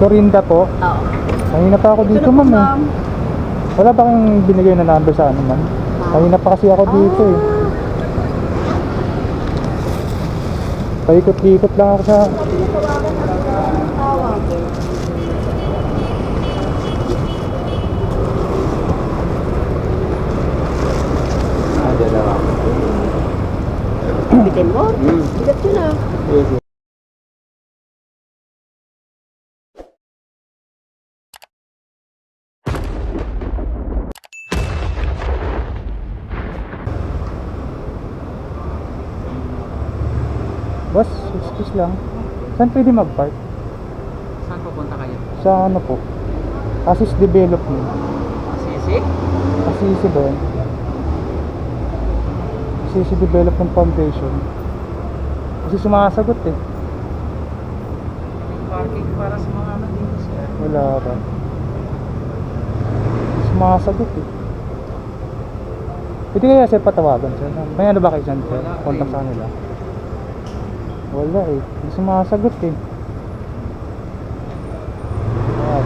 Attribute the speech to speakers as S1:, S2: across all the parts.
S1: Florinda po.
S2: Oo.
S1: Kanina pa ako dito, ma'am. Eh. Wala ba kayong binigay na number sa ano, ma'am? Kanina pa kasi ako dito eh. Paikot-ikot lang ako sa...
S3: Ah.
S2: Bitin mo?
S3: Hmm.
S2: Bigat yun ah.
S3: Yes,
S1: Boss, excuse lang. Saan pwede mag-park?
S3: Saan pupunta kayo?
S1: Sa ano po? Assist Development.
S3: Sisi?
S1: Assisi ba yun? Assisi Development Foundation. Kasi sumasagot eh.
S3: Parking para sa mga ano dito sir.
S1: Wala ba? Sumasagot eh. Pwede kaya sir patawagan sir? May ano ba kayo dyan sir? Contact sa nila? Wala eh. Hindi sumasagot eh. Ah.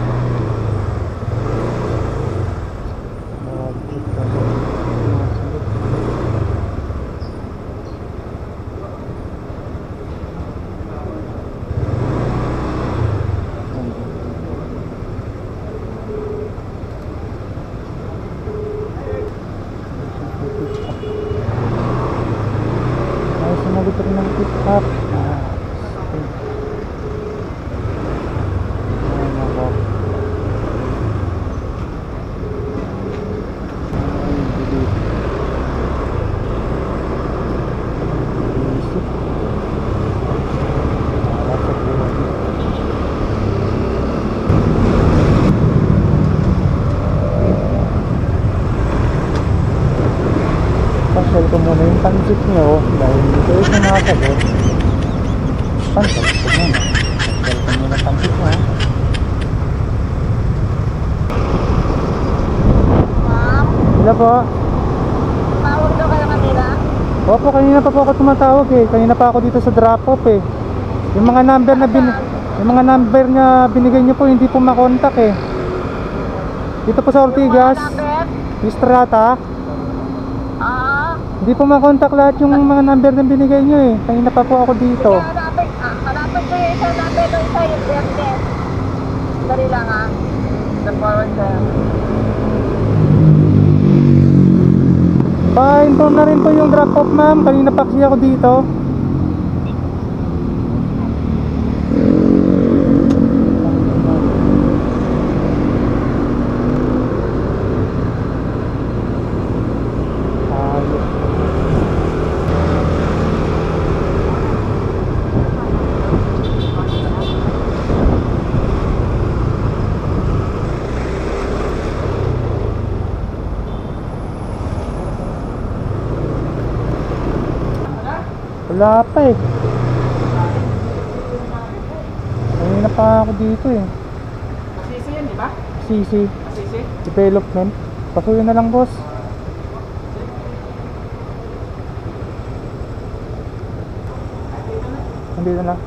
S1: Ah, sumasagot. Ay, sumagot rin ng pick up. Ah, okay. Ay, nako. Ay, bilis. Isip. Wala sa buhay. Pasyal ko muna yung pansit nyo dahil hindi kayo sumasagot. Pansit ko muna. Pasyal ko muna pansit mo.
S2: Ma'am,
S1: Sila po.
S2: tawag daw kayo kanila?
S1: Opo, kanina pa po ako tumatawag eh. Kanina pa ako dito sa drop off eh. Yung mga number na bin yung mga number na binigay niyo po hindi po makontak eh. Dito po sa Ortigas,
S2: Number?
S1: Estrata,
S2: Ah,
S1: hindi po makontak lahat yung mga number na binigay niyo eh. Kanina pa po ako dito.
S2: Sige, hanapin, ah, hanapin ko yung isang number doon sa yung verde. Dali lang ah. The forward sir.
S1: Pa-inform na rin po yung drop off ma'am. Kanina pa kasi ako dito. Wala pa eh. Kanina pa ako dito eh.
S3: Sisi yan, di ba? Sisi?
S1: Development. Pasuyo na lang boss. Nandito na.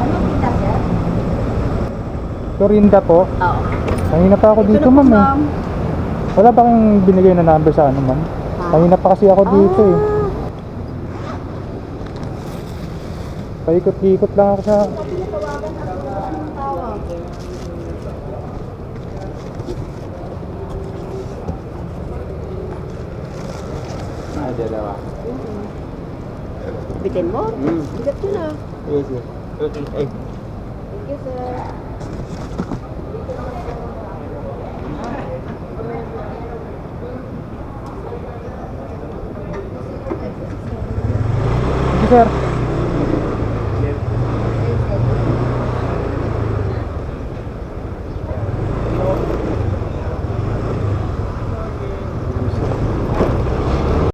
S2: Ano kita sir?
S1: Florinda po.
S2: Oo.
S1: Kanina pa ako dito ma'am eh. Wala ba kayong binigay na number sa ano ma'am? Kanina pa kasi ako dito eh. Paikot-ikot lang ako sa...
S3: Ah, dalawa.
S2: Bitin mo?
S3: Hmm.
S2: Bigat yun ah.
S3: Yes, yes. Okay, ay.
S2: Thank you sir.
S1: Sige sir.